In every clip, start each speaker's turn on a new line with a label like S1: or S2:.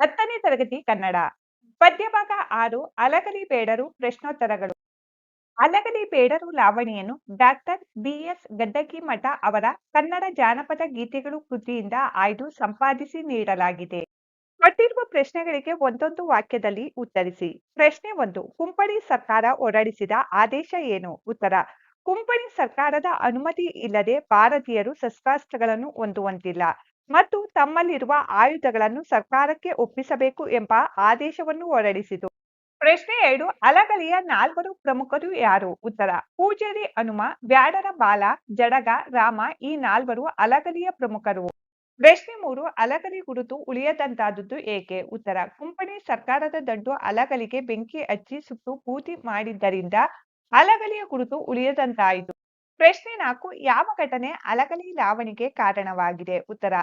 S1: ಹತ್ತನೇ ತರಗತಿ ಕನ್ನಡ. ಪದ್ಯಭಾಗ ಆರು, ಅಲಗಲಿ ಬೇಡರು ಪ್ರಶ್ನೋತ್ತರಗಳು. ಅಲಗಲಿ ಬೇಡರು ಲಾವಣಿಯನ್ನು ಡಾಕ್ಟರ್ ಬಿಎಸ್ ಎಸ್ ಗದ್ದಗಿಮಠ ಅವರ ಕನ್ನಡ ಜಾನಪದ ಗೀತೆಗಳು ಕೃತಿಯಿಂದ ಆಯ್ದು ಸಂಪಾದಿಸಿ ನೀಡಲಾಗಿದೆ. ಕೊಟ್ಟಿರುವ ಪ್ರಶ್ನೆಗಳಿಗೆ ಒಂದೊಂದು ವಾಕ್ಯದಲ್ಲಿ ಉತ್ತರಿಸಿ. ಪ್ರಶ್ನೆ ಒಂದು, ಕುಂಪಣಿ ಸರ್ಕಾರ ಹೊರಡಿಸಿದ ಆದೇಶ ಏನು? ಉತ್ತರ, ಕುಂಪಣಿ ಸರ್ಕಾರದ ಅನುಮತಿ ಇಲ್ಲದೆ ಭಾರತೀಯರು ಶಸ್ತ್ರಾಸ್ತ್ರಗಳನ್ನು ಹೊಂದುವಂತಿಲ್ಲ. ಮತ್ತು ತಮ್ಮಲ್ಲಿರುವ ಆಯುಧಗಳನ್ನು ಸರ್ಕಾರಕ್ಕೆ ಒಪ್ಪಿಸಬೇಕು ಎಂಬ ಆದೇಶವನ್ನು ಹೊರಡಿಸಿತು. ಪ್ರಶ್ನೆ ಎರಡು, ಅಲಗಲಿಯ ನಾಲ್ವರು ಪ್ರಮುಖರು ಯಾರು? ಉತ್ತರ, ಪೂಜಾರಿ ಹನುಮ, ಬ್ಯಾಡರ ಬಾಲ, ಜಡಗ, ರಾಮ ಈ ನಾಲ್ವರು ಅಲಗಲಿಯ ಪ್ರಮುಖರು. ಪ್ರಶ್ನೆ ಮೂರು, ಅಲಗಲಿ ಗುರುತು ಉಳಿಯದಂತಾದದ್ದು ಏಕೆ? ಉತ್ತರ, ಕುಂಪಣಿ ಸರ್ಕಾರದ ದಂಡು ಅಲಗಲಿಗೆ ಬೆಂಕಿ ಹಚ್ಚಿ ಸುಟ್ಟು ಬೂದಿ ಮಾಡಿದ್ದರಿಂದ ಅಲಗಲಿಯ ಗುರುತು ಉಳಿಯದಂತಾಯಿತು. ಪ್ರಶ್ನೆ ನಾಲ್ಕು, ಯಾವ ಘಟನೆ ಅಲಗಲಿ ಲಾವಣಿಗೆ ಕಾರಣವಾಗಿದೆ? ಉತ್ತರ,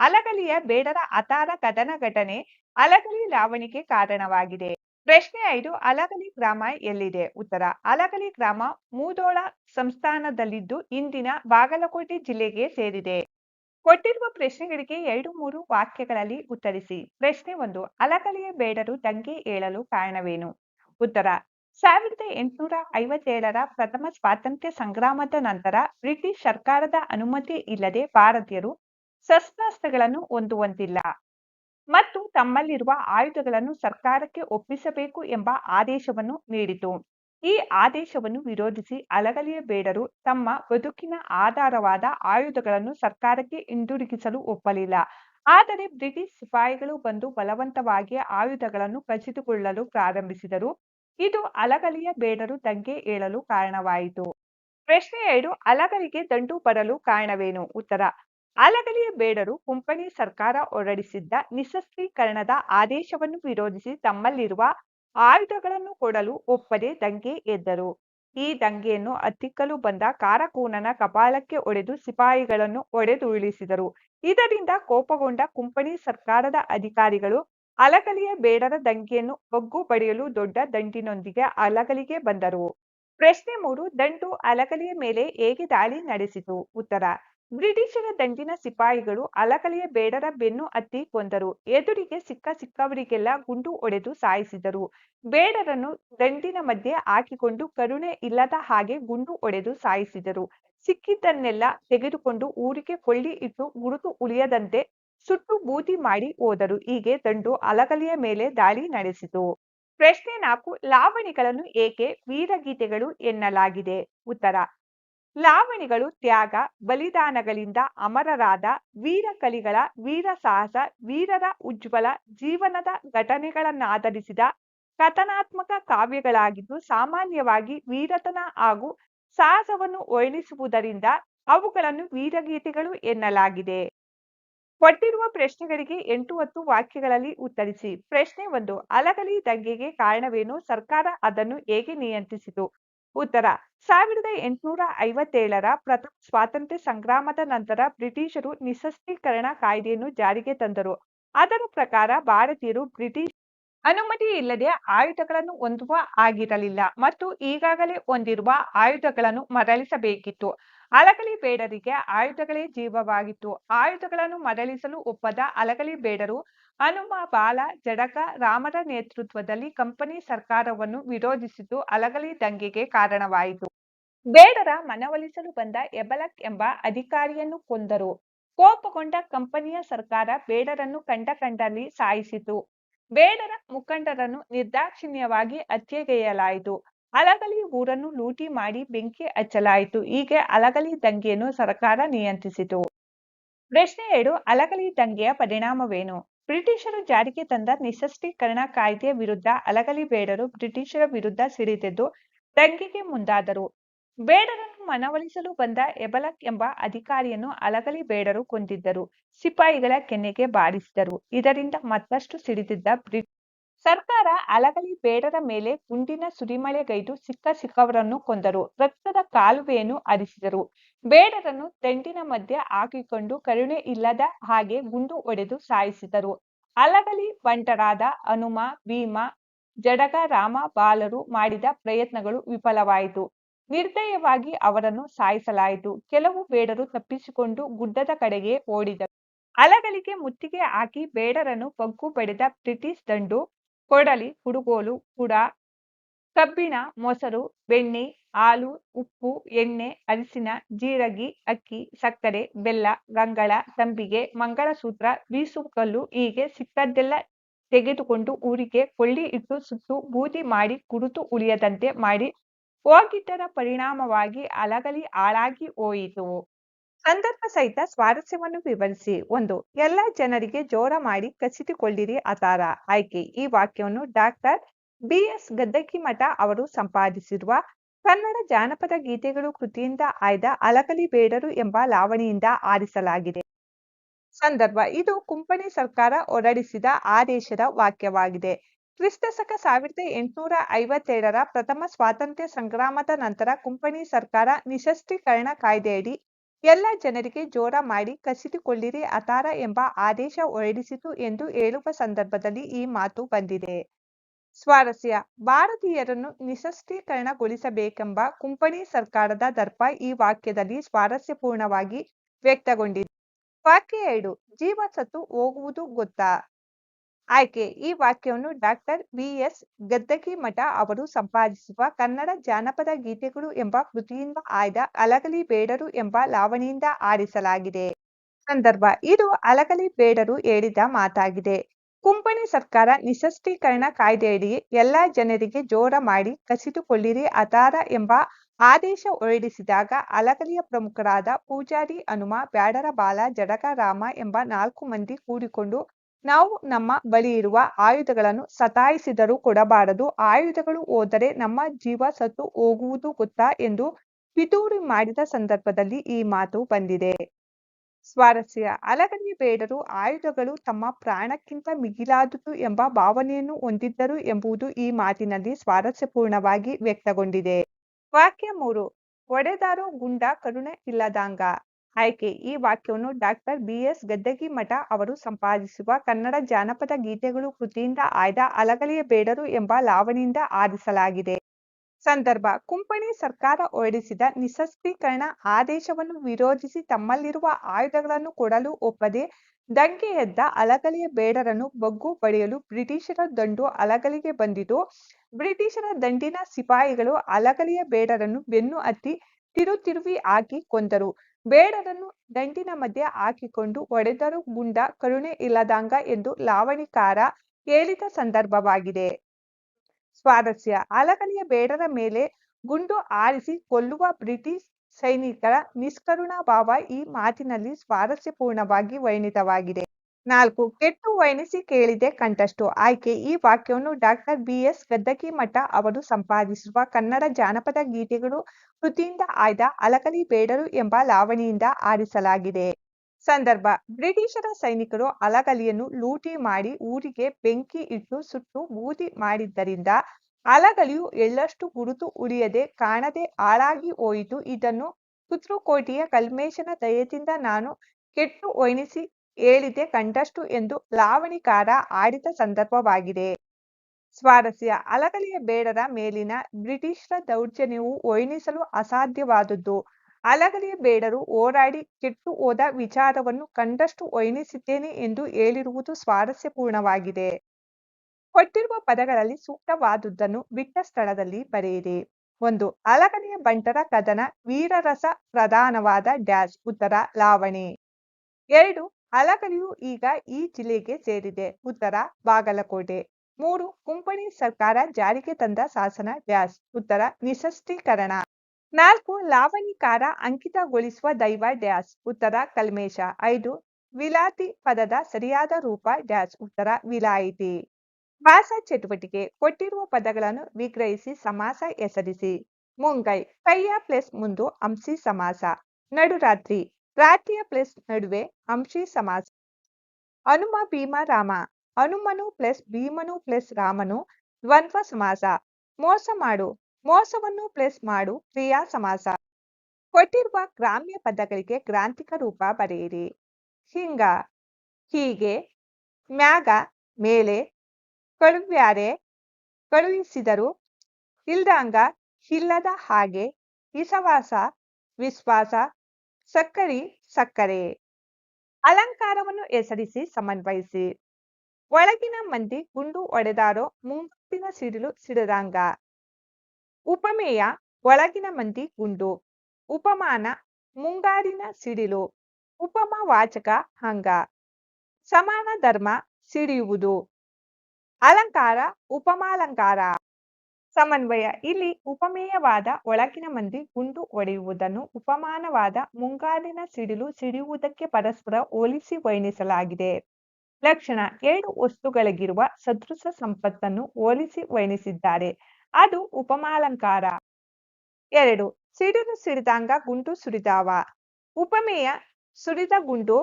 S1: ಅಲಗಲಿಯ ಬೇಡರ ಅತಾರ ಕದನ ಘಟನೆ ಅಲಗಲಿ ಲಾವಣಿಗೆ ಕಾರಣವಾಗಿದೆ. ಪ್ರಶ್ನೆ ಐದು, ಅಲಗಲಿ ಗ್ರಾಮ ಎಲ್ಲಿದೆ? ಉತ್ತರ, ಅಲಗಲಿ ಗ್ರಾಮ ಮೂದೋಳ ಸಂಸ್ಥಾನದಲ್ಲಿದ್ದು ಇಂದಿನ ಬಾಗಲಕೋಟೆ ಜಿಲ್ಲೆಗೆ ಸೇರಿದೆ. ಕೊಟ್ಟಿರುವ ಪ್ರಶ್ನೆಗಳಿಗೆ ಎರಡು ಮೂರು ವಾಕ್ಯಗಳಲ್ಲಿ ಉತ್ತರಿಸಿ. ಪ್ರಶ್ನೆ ಒಂದು, ಅಲಗಲಿಯ ಬೇಡರು ದಂಗೆ ಏಳಲು ಕಾರಣವೇನು? ಉತ್ತರ ಸಾವಿರದ ಎಂಟುನೂರ ಐವತ್ತೇಳರ ಪ್ರಥಮ ಸ್ವಾತಂತ್ರ್ಯ ಸಂಗ್ರಾಮದ ನಂತರ ಬ್ರಿಟಿಷ್ ಸರ್ಕಾರದ ಅನುಮತಿ ಇಲ್ಲದೆ ಭಾರತೀಯರು ಶಸ್ತ್ರಾಸ್ತ್ರಗಳನ್ನು ಹೊಂದುವಂತಿಲ್ಲ ಮತ್ತು ತಮ್ಮಲ್ಲಿರುವ ಆಯುಧಗಳನ್ನು ಸರ್ಕಾರಕ್ಕೆ ಒಪ್ಪಿಸಬೇಕು ಎಂಬ ಆದೇಶವನ್ನು ನೀಡಿತು. ಈ ಆದೇಶವನ್ನು ವಿರೋಧಿಸಿ ಅಲಗಲಿಯ ಬೇಡರು ತಮ್ಮ ಬದುಕಿನ ಆಧಾರವಾದ ಆಯುಧಗಳನ್ನು ಸರ್ಕಾರಕ್ಕೆ ಹಿಂದಿರುಗಿಸಲು ಒಪ್ಪಲಿಲ್ಲ. ಆದರೆ ಬ್ರಿಟಿಷ್ ಸಿಪಾಯಿಗಳು ಬಂದು ಬಲವಂತವಾಗಿ ಆಯುಧಗಳನ್ನು ಕಸಿದುಕೊಳ್ಳಲು ಪ್ರಾರಂಭಿಸಿದರು. ಇದು ಅಲಗಲಿಯ ಬೇಡರು ದಂಗೆ ಏಳಲು ಕಾರಣವಾಯಿತು. ಪ್ರಶ್ನೆ ಎರಡು, ಅಲಗಲಿಗೆ ದಂಡು ಬರಲು ಕಾರಣವೇನು? ಉತ್ತರ, ಅಲಗಲಿಯ ಬೇಡರು ಕುಂಪಣಿ ಸರ್ಕಾರ ಹೊರಡಿಸಿದ್ದ ನಿಶಸ್ತ್ರೀಕರಣದ ಆದೇಶವನ್ನು ವಿರೋಧಿಸಿ ತಮ್ಮಲ್ಲಿರುವ ಆಯುಧಗಳನ್ನು ಕೊಡಲು ಒಪ್ಪದೆ ದಂಗೆ ಎದ್ದರು. ಈ ದಂಗೆಯನ್ನು ಹತ್ತಿಕ್ಕಲು ಬಂದ ಕಾರಕೂನನ ಕಪಾಲಕ್ಕೆ ಒಡೆದು ಸಿಪಾಯಿಗಳನ್ನು ಒಡೆದುರುಳಿಸಿದರು. ಇದರಿಂದ ಕೋಪಗೊಂಡ ಕುಂಪಣಿ ಸರ್ಕಾರದ ಅಧಿಕಾರಿಗಳು ಅಲಗಲಿಯ ಬೇಡರ ದಂಗೆಯನ್ನು ಬಗ್ಗು ಪಡೆಯಲು ದೊಡ್ಡ ದಂಡಿನೊಂದಿಗೆ ಅಲಗಲಿಗೆ ಬಂದರು. ಪ್ರಶ್ನೆ ಮೂರು, ದಂಡು ಅಲಗಲಿಯ ಮೇಲೆ ಹೇಗೆ ದಾಳಿ ನಡೆಸಿತು? ಉತ್ತರ, ಬ್ರಿಟಿಷರ ದಂಡಿನ ಸಿಪಾಯಿಗಳು ಅಲಕಲಿಯ ಬೇಡರ ಬೆನ್ನು ಹತ್ತಿ ಕೊಂದರು. ಎದುರಿಗೆ ಸಿಕ್ಕ ಸಿಕ್ಕವರಿಗೆಲ್ಲ ಗುಂಡು ಹೊಡೆದು ಸಾಯಿಸಿದರು. ಬೇಡರನ್ನು ದಂಡಿನ ಮಧ್ಯೆ ಹಾಕಿಕೊಂಡು ಕರುಣೆ ಇಲ್ಲದ ಹಾಗೆ ಗುಂಡು ಹೊಡೆದು ಸಾಯಿಸಿದರು. ಸಿಕ್ಕಿದ್ದನ್ನೆಲ್ಲ ತೆಗೆದುಕೊಂಡು ಊರಿಗೆ ಕೊಳ್ಳಿ ಇಟ್ಟು ಗುರುತು ಉಳಿಯದಂತೆ ಸುಟ್ಟು ಬೂದಿ ಮಾಡಿ ಹೋದರು. ಹೀಗೆ ದಂಡು ಅಲಗಲಿಯ ಮೇಲೆ ದಾಳಿ ನಡೆಸಿತು. ಪ್ರಶ್ನೆ ನಾಲ್ಕು, ಲಾವಣಿಗಳನ್ನು ಏಕೆ ವೀರಗೀತೆಗಳು ಎನ್ನಲಾಗಿದೆ? ಉತ್ತರ, ಲಾವಣಿಗಳು ತ್ಯಾಗ, ಬಲಿದಾನಗಳಿಂದ ಅಮರರಾದ ವೀರ ಕಲಿಗಳ ವೀರ ಸಾಹಸ, ವೀರರ ಉಜ್ವಲ ಜೀವನದ ಘಟನೆಗಳನ್ನಾಧರಿಸಿದ ಕಥನಾತ್ಮಕ ಕಾವ್ಯಗಳಾಗಿದ್ದು ಸಾಮಾನ್ಯವಾಗಿ ವೀರತನ ಹಾಗೂ ಸಾಹಸವನ್ನು ವರ್ಣಿಸುವುದರಿಂದ ಅವುಗಳನ್ನು ವೀರಗೀತೆಗಳು ಎನ್ನಲಾಗಿದೆ. ಕೊಟ್ಟಿರುವ ಪ್ರಶ್ನೆಗಳಿಗೆ ಎಂಟು ಹತ್ತು ವಾಕ್ಯಗಳಲ್ಲಿ ಉತ್ತರಿಸಿ. ಪ್ರಶ್ನೆ ಒಂದು, ಅಲಗಲಿ ದಂಗೆಗೆ ಕಾರಣವೇನು? ಸರ್ಕಾರ ಅದನ್ನು ಹೇಗೆ ನಿಯಂತ್ರಿಸಿತು? ಉತ್ತರ, ಸಾವಿರದ ಎಂಟುನೂರ ಐವತ್ತೇಳರ ಪ್ರಥಮ ಸ್ವಾತಂತ್ರ್ಯ ಸಂಗ್ರಾಮದ ನಂತರ ಬ್ರಿಟಿಷರು ನಿಶಸ್ತ್ರೀಕರಣ ಕಾಯ್ದೆಯನ್ನು ಜಾರಿಗೆ ತಂದರು. ಅದರ ಪ್ರಕಾರ ಭಾರತೀಯರು ಬ್ರಿಟಿಷ್ ಅನುಮತಿ ಇಲ್ಲದೆ ಆಯುಧಗಳನ್ನು ಹೊಂದುವ ಆಗಿರಲಿಲ್ಲ ಮತ್ತು ಈಗಾಗಲೇ ಹೊಂದಿರುವ ಆಯುಧಗಳನ್ನು ಮರಳಿಸಬೇಕಿತ್ತು. ಅಲಗಲಿ ಬೇಡರಿಗೆ ಆಯುಧಗಳೇ ಜೀವವಾಗಿತ್ತು. ಆಯುಧಗಳನ್ನು ಮರಳಿಸಲು ಒಪ್ಪದ ಅಲಗಲಿ ಬೇಡರು ಹನುಮ, ಬಾಲ, ಜಡಕ ರಾಮರ ನೇತೃತ್ವದಲ್ಲಿ ಕಂಪನಿ ಸರ್ಕಾರವನ್ನು ವಿರೋಧಿಸಿದ್ದು ಅಲಗಲಿ ದಂಗೆಗೆ ಕಾರಣವಾಯಿತು. ಬೇಡರ ಮನವೊಲಿಸಲು ಬಂದ ಎಬಲಕ್ ಎಂಬ ಅಧಿಕಾರಿಯನ್ನು ಕೊಂದರು. ಕೋಪಗೊಂಡ ಕಂಪನಿಯ ಸರ್ಕಾರ ಬೇಡರನ್ನು ಕಂಡ ಕಂಡಲ್ಲಿ ಸಾಯಿಸಿತು. ಬೇಡರ ಮುಖಂಡರನ್ನು ನಿರ್ದಾಕ್ಷಿಣ್ಯವಾಗಿ ಹತ್ಯೆಗೈಯಲಾಯಿತು ಅಲಗಲಿ ಊರನ್ನು ಲೂಟಿ ಮಾಡಿ ಬೆಂಕಿ ಹಚ್ಚಲಾಯಿತು. ಹೀಗೆ ಅಲಗಲಿ ದಂಗೆಯನ್ನು ಸರ್ಕಾರ ನಿಯಂತ್ರಿಸಿತು. ಪ್ರಶ್ನೆ ಎರಡು, ಅಲಗಲಿ ದಂಗೆಯ ಪರಿಣಾಮವೇನು? ಬ್ರಿಟಿಷರು ಜಾರಿಗೆ ತಂದ ನಿಶಸ್ತ್ರೀಕರಣ ಕಾಯ್ದೆಯ ವಿರುದ್ಧ ಅಲಗಲಿ ಬೇಡರು ಬ್ರಿಟಿಷರ ವಿರುದ್ಧ ಸಿಡಿದೆದ್ದು ದಂಗೆಗೆ ಮುಂದಾದರು. ಬೇಡರನ್ನು ಮನವೊಲಿಸಲು ಬಂದ ಎಬಲಕ್ ಎಂಬ ಅಧಿಕಾರಿಯನ್ನು ಅಲಗಲಿ ಬೇಡರು ಕೊಂದಿದ್ದರು. ಸಿಪಾಯಿಗಳ ಕೆನ್ನೆಗೆ ಬಾರಿಸಿದರು. ಇದರಿಂದ ಮತ್ತಷ್ಟು ಸಿಡಿದಿದ್ದ ಬ್ರಿಟಿಷ್ ಸರ್ಕಾರ ಅಲಗಲಿ ಬೇಡರ ಮೇಲೆ ಗುಂಡಿನ ಸುರಿಮಳೆಗೈದು ಸಿಕ್ಕ ಸಿಕ್ಕವರನ್ನು ಕೊಂದರು. ರಕ್ತದ ಕಾಲುವೆಯನ್ನು ಹರಿಸಿದರು. ಬೇಡರನ್ನು ತೆಂಟಿನ ಮಧ್ಯೆ ಹಾಕಿಕೊಂಡು ಕರುಣೆ ಇಲ್ಲದ ಹಾಗೆ ಗುಂಡು ಒಡೆದು ಸಾಯಿಸಿದರು. ಅಲಗಲಿ ಬಂಟರಾದ ಹನುಮ, ಭೀಮ, ಜಡಗ, ರಾಮ ಬಾಲರು ಮಾಡಿದ ಪ್ರಯತ್ನಗಳು ವಿಫಲವಾಯಿತು. ನಿರ್ದಯವಾಗಿ ಅವರನ್ನು ಸಾಯಿಸಲಾಯಿತು. ಕೆಲವು ಬೇಡರು ತಪ್ಪಿಸಿಕೊಂಡು ಗುಡ್ಡದ ಕಡೆಗೆ ಓಡಿದರು. ಅಲಗಲಿಗೆ ಮುತ್ತಿಗೆ ಹಾಕಿ ಬೇಡರನ್ನು ಬಗ್ಗು ಬಡಿದ ಬ್ರಿಟಿಷ್ ದಂಡು ಕೊಡಲಿ, ಹುಡುಗೋಲು ಕೂಡ ಕಬ್ಬಿಣ, ಮೊಸರು, ಬೆಣ್ಣೆ, ಹಾಲು, ಉಪ್ಪು, ಎಣ್ಣೆ, ಅರಿಸಿನ, ಜೀರಗಿ, ಅಕ್ಕಿ, ಸಕ್ಕರೆ, ಬೆಲ್ಲ, ಗಂಗಳ, ತಂಬಿಗೆ, ಮಂಗಳಸೂತ್ರ ಬೀಸುಕಲ್ಲು ಹೀಗೆ ಸಿಕ್ಕದ್ದೆಲ್ಲ ತೆಗೆದುಕೊಂಡು ಊರಿಗೆ ಕೊಳ್ಳಿ ಇಟ್ಟು ಸುತ್ತು ಬೂದಿ ಮಾಡಿ ಕುಡಿತು ಉಳಿಯದಂತೆ ಮಾಡಿ. ಹೋಗಿದ್ದರ ಪರಿಣಾಮವಾಗಿ ಅಲಗಲಿ ಹಾಳಾಗಿ ಹೋಯಿತು. ಸಂದರ್ಭ ಸಹಿತ ಸ್ವಾರಸ್ಯವನ್ನು ವಿವರಿಸಿ. ಒಂದು, ಎಲ್ಲ ಜನರಿಗೆ ಜೋರ ಮಾಡಿ ಕಸಿದುಕೊಳ್ಳಿರಿ ಅತಾರ ಆಯ್ಕೆ. ಈ ವಾಕ್ಯವನ್ನು ಡಾಕ್ಟರ್ ಬಿ ಎಸ್ ಗದ್ದಕಿಮಠ ಅವರು ಸಂಪಾದಿಸಿರುವ ಕನ್ನಡ ಜಾನಪದ ಗೀತೆಗಳು ಕೃತಿಯಿಂದ ಆಯ್ದ ಅಲಕಲಿ ಬೇಡರು ಎಂಬ ಲಾವಣಿಯಿಂದ ಆರಿಸಲಾಗಿದೆ. ಸಂದರ್ಭ, ಇದು ಕುಂಪಣಿ ಸರ್ಕಾರ ಹೊರಡಿಸಿದ ಆದೇಶದ ವಾಕ್ಯವಾಗಿದೆ. ಕ್ರಿಸ್ತಶಕ ಸಾವಿರದ ಎಂಟುನೂರ ಐವತ್ತೇಳರ ಪ್ರಥಮ ಸ್ವಾತಂತ್ರ್ಯ ಸಂಗ್ರಾಮದ ನಂತರ ಕುಂಪಣಿ ಸರ್ಕಾರ ನಿಶಸ್ತ್ರೀಕರಣ ಕಾಯ್ದೆಯಡಿ ಎಲ್ಲ ಜನರಿಗೆ ಜೋರ ಮಾಡಿ ಕಸಿದುಕೊಳ್ಳಿರಿ, ಅತಾರ ಎಂಬ ಆದೇಶ ಹೊರಡಿಸಿತು ಎಂದು ಹೇಳುವ ಸಂದರ್ಭದಲ್ಲಿ ಈ ಮಾತು ಬಂದಿದೆ. ಸ್ವಾರಸ್ಯ, ಭಾರತೀಯರನ್ನು ನಿಶಸ್ತ್ರೀಕರಣಗೊಳಿಸಬೇಕೆಂಬ ಕುಂಪಣಿ ಸರ್ಕಾರದ ದರ್ಪ ಈ ವಾಕ್ಯದಲ್ಲಿ ಸ್ವಾರಸ್ಯಪೂರ್ಣವಾಗಿ ವ್ಯಕ್ತಗೊಂಡಿದೆ. ವಾಕ್ಯ ಎರಡು, ಜೀವ ಸತ್ತು ಹೋಗುವುದು ಗೊತ್ತಾ? ಆಯ್ಕೆ. ಈ ವಾಕ್ಯವನ್ನು ಡಾಕ್ಟರ್ ವಿ ಎಸ್ ಗದ್ದಗಿಮಠ ಅವರು ಸಂಪಾದಿಸುವ ಕನ್ನಡ ಜಾನಪದ ಗೀತೆಗಳು ಎಂಬ ಕೃತಿಯಿಂದ ಆಯ್ದ ಅಲಗಲಿ ಬೇಡರು ಎಂಬ ಲಾವಣಿಯಿಂದ ಆರಿಸಲಾಗಿದೆ. ಸಂದರ್ಭ, ಇದು ಅಲಗಲಿ ಬೇಡರು ಹೇಳಿದ ಮಾತಾಗಿದೆ. ಕುಂಪಣಿ ಸರ್ಕಾರ ನಿಶಸ್ತ್ರೀಕರಣ ಕಾಯ್ದೆಯಡಿ ಎಲ್ಲ ಜನರಿಗೆ ಜೋರ ಮಾಡಿ ಕಸಿದುಕೊಳ್ಳಿರಿ ಅತಾರ ಎಂಬ ಆದೇಶ ಹೊರಡಿಸಿದಾಗ ಅಲಗಲಿಯ ಪ್ರಮುಖರಾದ ಪೂಜಾರಿ ಹನುಮ ಬ್ಯಾಡರ ಬಾಲ ಜಡಕ ರಾಮ ಎಂಬ ನಾಲ್ಕು ಮಂದಿ ಕೂಡಿಕೊಂಡು ನಾವು ನಮ್ಮ ಬಳಿ ಇರುವ ಆಯುಧಗಳನ್ನು ಸತಾಯಿಸಿದರೂ ಕೊಡಬಾರದು. ಆಯುಧಗಳು ಹೋದರೆ ನಮ್ಮ ಜೀವ ಸತ್ತು ಹೋಗುವುದು ಗೊತ್ತಾ ಎಂದು ಪಿತೂರಿ ಮಾಡಿದ ಸಂದರ್ಭದಲ್ಲಿ ಈ ಮಾತು ಬಂದಿದೆ. ಸ್ವಾರಸ್ಯ. ಅಲಗಲಿ ಬೇಡರು ಆಯುಧಗಳು ತಮ್ಮ ಪ್ರಾಣಕ್ಕಿಂತ ಮಿಗಿಲಾದುದು ಎಂಬ ಭಾವನೆಯನ್ನು ಹೊಂದಿದ್ದರು ಎಂಬುದು ಈ ಮಾತಿನಲ್ಲಿ ಸ್ವಾರಸ್ಯಪೂರ್ಣವಾಗಿ ವ್ಯಕ್ತಗೊಂಡಿದೆ. ವಾಕ್ಯ ಮೂರು. ಒಡೆದಾರು ಗುಂಡ ಕರುಣೆ ಇಲ್ಲದಾಂಗ. ಆಯ್ಕೆ. ಈ ವಾಕ್ಯವನ್ನು ಡಾಕ್ಟರ್ ಬಿ ಎಸ್ ಗದ್ದಗಿಮಠ ಅವರು ಸಂಪಾದಿಸುವ ಕನ್ನಡ ಜಾನಪದ ಗೀತೆಗಳು ಕೃತಿಯಿಂದ ಆಯ್ದ ಅಲಗಲಿಯ ಬೇಡರು ಎಂಬ ಲಾವಣಿಯಿಂದ ಆರಿಸಲಾಗಿದೆ. ಸಂದರ್ಭ. ಕುಂಪಣಿ ಸರ್ಕಾರ ಹೊರಡಿಸಿದ ನಿಶಸ್ತ್ರೀಕರಣ ಆದೇಶವನ್ನು ವಿರೋಧಿಸಿ ತಮ್ಮಲ್ಲಿರುವ ಆಯುಧಗಳನ್ನು ಕೊಡಲು ಒಪ್ಪದೆ ದಂಗೆ ಎದ್ದ ಅಲಗಲಿಯ ಬೇಡರನ್ನು ಬಗ್ಗು ಪಡೆಯಲು ಬ್ರಿಟಿಷರ ದಂಡು ಅಲಗಲಿಗೆ ಬಂದಿತು. ಬ್ರಿಟಿಷರ ದಂಡಿನ ಸಿಪಾಯಿಗಳು ಅಲಗಲಿಯ ಬೇಡರನ್ನು ಬೆನ್ನು ಹತ್ತಿ ತಿರುತಿರುವಿ ಹಾಕಿ ಕೊಂದರು. ಬೇಡರನ್ನು ದಂಡಿನ ಮಧ್ಯೆ ಹಾಕಿಕೊಂಡು ಒಡೆದರು ಗುಂಡ ಕರುಣೆ ಇಲ್ಲದಂಗ ಎಂದು ಲಾವಣಿಕಾರ ಹೇಳಿದ ಸಂದರ್ಭವಾಗಿದೆ. ಸ್ವಾರಸ್ಯ ಅಲಗಲಿಯ ಬೇಡರ ಮೇಲೆ ಗುಂಡು ಆರಿಸಿ ಕೊಲ್ಲುವ ಬ್ರಿಟಿಷ್ ಸೈನಿಕರ ನಿಷ್ಕರುಣ ಭಾವ ಈ ಮಾತಿನಲ್ಲಿ ಸ್ವಾರಸ್ಯಪೂರ್ಣವಾಗಿ ವರ್ಣಿತವಾಗಿದೆ. ನಾಲ್ಕು, ಕೆಟ್ಟು ವಯನಿಸಿ ಕೇಳಿದೆ ಕಂಠಷ್ಟು ಆಯ್ಕೆ, ಈ ವಾಕ್ಯವನ್ನು ಡಾಕ್ಟರ್ ಬಿ ಎಸ್ ಗದ್ದಗಿಮಠ ಅವರು ಸಂಪಾದಿಸಿರುವ ಕನ್ನಡ ಜಾನಪದ ಗೀತೆಗಳು ಕೃತಿಯಿಂದ ಆಯ್ದ ಅಲಕಲಿ ಬೇಡರು ಎಂಬ ಲಾವಣಿಯಿಂದ ಆರಿಸಲಾಗಿದೆ. ಸಂದರ್ಭ, ಬ್ರಿಟಿಷರ ಸೈನಿಕರು ಅಲಗಲಿಯನ್ನು ಲೂಟಿ ಮಾಡಿ ಊರಿಗೆ ಬೆಂಕಿ ಇಟ್ಟು ಸುಟ್ಟು ಬೂದಿ ಮಾಡಿದ್ದರಿಂದ ಅಲಗಲಿಯು ಎಳ್ಳಷ್ಟು ಗುರುತು ಉಳಿಯದೆ ಕಾಣದೆ ಹಾಳಾಗಿ ಹೋಯಿತು. ಇದನ್ನು ಕುತ್ರುಕೋಟಿಯ ಕಲ್ಮೇಶನ ದಯದಿಂದ ನಾನು ಕೆಟ್ಟು ಒಯ್ಣಿಸಿ ಹೇಳಿದೆ ಕಂಡಷ್ಟು ಎಂದು ಲಾವಣಿಕಾರ ಆಡಿದ ಸಂದರ್ಭವಾಗಿದೆ. ಸ್ವಾರಸ್ಯ. ಅಲಗಲಿಯ ಬೇಡರ ಮೇಲಿನ ಬ್ರಿಟಿಷರ ದೌರ್ಜನ್ಯವು ಒಯ್ಣಿಸಲು ಅಸಾಧ್ಯವಾದದ್ದು, ಅಲಗಲಿಯ ಬೇಡರು ಹೋರಾಡಿ ಕೆಟ್ಟು ಹೋದ ವಿಚಾರವನ್ನು ಕಂಡಷ್ಟು ಒಯ್ಣಿಸಿದ್ದೇನೆ ಎಂದು ಹೇಳಿರುವುದು ಸ್ವಾರಸ್ಯಪೂರ್ಣವಾಗಿದೆ. ಕೊಟ್ಟಿರುವ ಪದಗಳಲ್ಲಿ ಸೂಕ್ತವಾದುದನ್ನು ಬಿಟ್ಟ ಸ್ಥಳದಲ್ಲಿ ಬರೆಯಿರಿ. ಒಂದು, ಅಲಗಲಿಯ ಬಂಟರ ಕದನ ವೀರರಸ ಪ್ರಧಾನವಾದ ಡ್ಯಾಶ್, ಉತ್ತರ, ಲಾವಣಿ. ಎರಡು ಅಲಗಲಿಯು ಈಗ ಈ ಜಿಲ್ಲೆಗೆ ಸೇರಿದೆ. ಉತ್ತರ ಬಾಗಲಕೋಟೆ. ಮೂರು, ಕುಂಪಣಿ ಸರ್ಕಾರ ಜಾರಿಗೆ ತಂದ ಶಾಸನ ವ್ಯಾಸ್. ಉತ್ತರ ನಿಶಸ್ತ್ರೀಕರಣ ನಾಲ್ಕು, ಲಾವಣಿಕಾರ ಅಂಕಿತಗೊಳಿಸುವ ದೈವ ಡ್ಯಾಸ್. ಉತ್ತರ, ಕಲ್ಮೇಶ. ಐದು, ವಿಲಾತಿ ಪದದ ಸರಿಯಾದ ರೂಪ ಡ್ಯಾಸ್. ಉತ್ತರ, ವಿಲಾಯಿತಿ. ಭಾಷಾ ಚಟುವಟಿಕೆ. ಕೊಟ್ಟಿರುವ ಪದಗಳನ್ನು ವಿಗ್ರಹಿಸಿ ಸಮಾಸ ಹೆಸರಿಸಿ. ಮುಂಗೈ. ಕೈಯ ಪ್ಲಸ್ ಮುಂದು ಅಂಸಿ ಸಮಾಸ. ನಡುರಾತ್ರಿ. ರಾತ್ರಿಯ ಪ್ಲಸ್ ನಡುವೆ ಅಂಶಿ ಸಮಾಸ ಹನುಮ, ಭೀಮ, ರಾಮ. ಹನುಮನು ಪ್ಲಸ್ ಭೀಮನು ಪ್ಲಸ್ ರಾಮನು ದ್ವಂದ್ವ ಸಮಾಸ. ಮೋಸ ಮಾಡು. ಮೋಸವನ್ನು ಪ್ಲಸ್ ಮಾಡು. ಕ್ರಿಯಾ ಸಮಾಸ. ಕೊಟ್ಟಿರುವ ಗ್ರಾಮ್ಯ ಪದಗಳಿಗೆ ಗ್ರಾಂಥಿಕ ರೂಪ ಬರೆಯಿರಿ. ಹಿಂಗ. ಹೀಗೆ. ಮ್ಯಾಗ. ಮೇಲೆ. ಕಳುವ್ಯಾರೆ. ಕಳುಹಿಸಿದರು. ಇಲ್ದಂಗ ಇಲ್ಲದ ಹಾಗೆ. ಇಸವಾಸ ವಿಶ್ವಾಸ. ಸಕ್ಕರಿ, ಸಕ್ಕರೆ. ಅಲಂಕಾರವನ್ನು ಹೆಸರಿಸಿ ಸಮನ್ವಯಿಸಿ. ಒಳಗಿನ ಮಂದಿ ಗುಂಡು ಒಡೆದಾರೋ ಮುಂಗಾರಿನ ಸಿಡಿಲು ಸಿಡದಾಂಗ. ಉಪಮೇಯ, ಒಳಗಿನ ಮಂದಿ ಗುಂಡು. ಉಪಮಾನ, ಮುಂಗಾರಿನ ಸಿಡಿಲು. ಉಪಮ ವಾಚಕ, ಹಂಗ. ಸಮಾನ ಧರ್ಮ, ಸಿಡಿಯುವುದು. ಅಲಂಕಾರ, ಉಪಮಾಲಂಕಾರ. ಸಮನ್ವಯ. ಇಲ್ಲಿ ಉಪಮೇಯವಾದ ಒಳಗಿನ ಮಂದಿ ಗುಂಡು ಒಡೆಯುವುದನ್ನು, ಉಪಮಾನವಾದ ಮುಂಗಾಲಿನ ಸಿಡಿಲು ಸಿಡಿಯುವುದಕ್ಕೆ ಪರಸ್ಪರ ಹೋಲಿಸಿ ವರ್ಣಿಸಲಾಗಿದೆ. ಲಕ್ಷಣ, ಎರಡು ವಸ್ತುಗಳಿಗಿರುವ ಸದೃಶ ಸಂಪತ್ತನ್ನು ಹೋಲಿಸಿ ವರ್ಣಿಸಿದ್ದಾರೆ. ಅದು ಉಪಮಾಲಂಕಾರ. ಎರಡು, ಸಿಡಿಲು ಸಿಡಿದಂಗ ಗುಂಡು ಸುರಿದಾವ. ಉಪಮೇಯ, ಸುರಿದ ಗುಂಡು.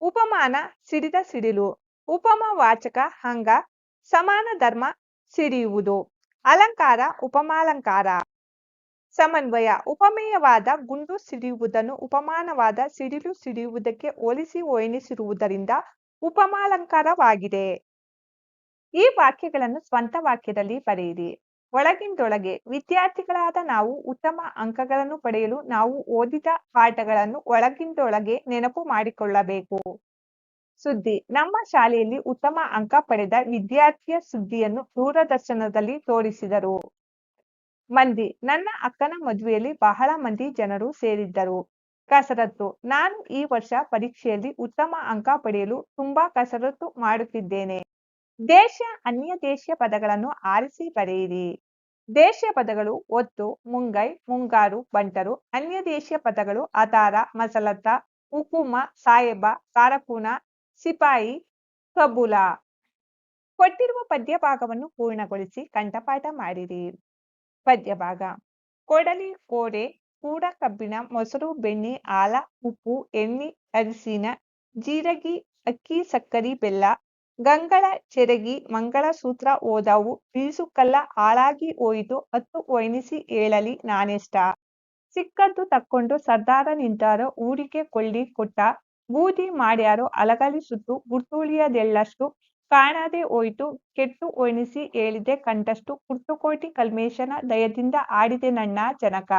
S1: ಉಪಮಾನ, ಸಿಡಿದ ಸಿಡಿಲು. ಉಪಮ ವಾಚಕ ಹಂಗ. ಸಮಾನ ಧರ್ಮ, ಸಿಡಿಯುವುದು. ಅಲಂಕಾರ, ಉಪಮಾಲಂಕಾರ. ಸಮನ್ವಯ, ಉಪಮೇಯವಾದ ಗುಂಡು ಸಿಡಿಯುವುದನ್ನು ಉಪಮಾನವಾದ ಸಿಡಿಲು ಸಿಡಿಯುವುದಕ್ಕೆ ಹೋಲಿಸಿ ವರ್ಣಿಸಿರುವುದರಿಂದ ಉಪಮಾಲಂಕಾರವಾಗಿದೆ. ಈ ವಾಕ್ಯಗಳನ್ನು ಸ್ವಂತ ವಾಕ್ಯದಲ್ಲಿ ಬರೆಯಿರಿ. ಒಳಗಿಂದೊಳಗೆ ವಿದ್ಯಾರ್ಥಿಗಳಾದ ನಾವು ಉತ್ತಮ ಅಂಕಗಳನ್ನು ಪಡೆಯಲು ನಾವು ಓದಿದ ಪಾಠಗಳನ್ನು ಒಳಗಿಂದೊಳಗೆ ನೆನಪು ಮಾಡಿಕೊಳ್ಳಬೇಕು. ಸುದ್ದಿ. ನಮ್ಮ ಶಾಲೆಯಲ್ಲಿ ಉತ್ತಮ ಅಂಕ ಪಡೆದ ವಿದ್ಯಾರ್ಥಿಯ ಸುದ್ದಿಯನ್ನು ದೂರದರ್ಶನದಲ್ಲಿ ತೋರಿಸಿದರು. ಮಂದಿ, ನನ್ನ ಅಕ್ಕನ ಮದುವೆಯಲ್ಲಿ ಬಹಳ ಮಂದಿ ಜನರು ಸೇರಿದ್ದರು. ಕಸರತ್ತು. ನಾನು ಈ ವರ್ಷ ಪರೀಕ್ಷೆಯಲ್ಲಿ ಉತ್ತಮ ಅಂಕ ಪಡೆಯಲು ತುಂಬಾ ಕಸರತ್ತು ಮಾಡುತ್ತಿದ್ದೇನೆ. ದೇಶ, ಅನ್ಯ ದೇಶೀಯ ಪದಗಳನ್ನು ಆರಿಸಿ ಬರೆಯಿರಿ. ದೇಶೀಯ ಪದಗಳು ಒತ್ತು, ಮುಂಗೈ, ಮುಂಗಾರು, ಬಂಟರು, ಅನ್ಯ ದೇಶೀಯ ಪದಗಳು ಅತಾರ ಮಸಲತ್ತ, ಉಕುಮ ಸಾಹೇಬ ಕಾರಕೂನ ಸಿಪಾಯಿ ಕಬೂಲ. ಕೊಟ್ಟಿರುವ ಪದ್ಯ ಭಾಗವನ್ನು ಪೂರ್ಣಗೊಳಿಸಿ ಕಂಠಪಾಠ ಮಾಡಿರಿ. ಪದ್ಯ ಭಾಗ ಕೊಡಲಿ ಕೋರೆ, ಕೂಡ ಕಬ್ಬಿಣ, ಮೊಸರು, ಬೆಣ್ಣೆ ಆಲ ಉಪ್ಪು, ಎಣ್ಣೆ ಅರಿಸಿನ ಜೀರಗಿ, ಅಕ್ಕಿ, ಸಕ್ಕರಿ, ಬೆಲ್ಲ, ಗಂಗಳ ಚೆರಗಿ, ಮಂಗಳಸೂತ್ರ ಓದವು. ಬೀಸುಕಲ್ಲ ಹಾಳಾಗಿ ಹೋಯಿತು. ಹತ್ತು ಒಯ್ನಿಸಿ ಏಳಲಿ ನಾನೆಷ್ಟ. ಸಿಕ್ಕದ್ದು ತಕ್ಕೊಂಡು ಸರ್ದಾರ ನಿಂತಾರೋ ಊರಿಗೆ ಕೊಳ್ಳಿ ಕೊಟ್ಟ. ಬೂದಿ ಮಾಡ್ಯಾರೋ ಅಲಗಲಿಸುತ್ತು ಗುರ್ತುಳಿಯದೆಳ್ಳಷ್ಟು ಕಾಣದೆ ಹೋಯ್ತು. ಕೆಟ್ಟು ಒಣಿಸಿ ಹೇಳಿದೆ ಕಂಠಷ್ಟು ಕುರ್ತುಕೋಟಿ ಕಲ್ಮೇಶನ ದಯದಿಂದ ಆಡಿದೆ ನನ್ನ ಜನಕ.